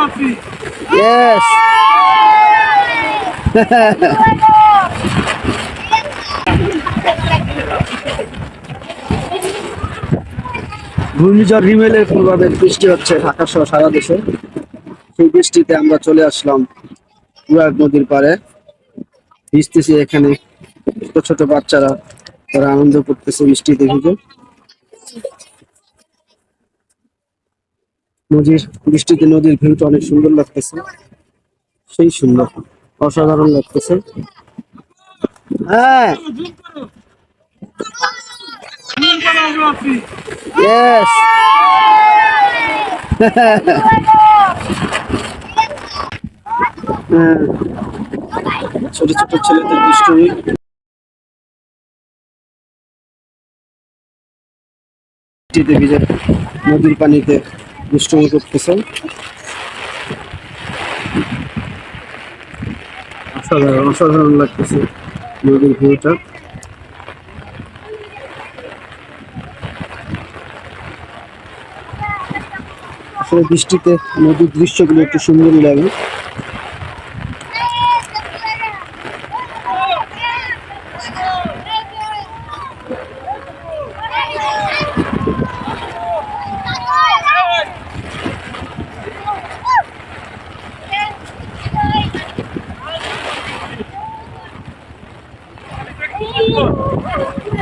Yes. ঘূর্ণিঝড় রিমেলের প্রভাবে বৃষ্টি হচ্ছে ঢাকা সহ সারা দেশে। সেই বৃষ্টিতে আমরা চলে আসলাম পুরাগ নদীর পাড়ে। ভিজতেছি এখানে। ছোট ছোট বাচ্চারা, তারা আনন্দ করতেছে বৃষ্টিতে ভিজে নদীর বৃষ্টিতে নদীর ভিউটা অনেক সুন্দর লাগতেছে। সেই সুন্দর, অসাধারণ লাগতেছে। হ্যাঁ। হ্যাঁ। ছোট ছোট ছেলেদের দুষ্টুমি ভিজে নদীর পানিতে দুষ্টুমি অসাধারণ লাগতেছে নদীর ভিউটা। আসলে বৃষ্টিতে নদীর দৃশ্যগুলো একটু সুন্দরই লাগে। Oh,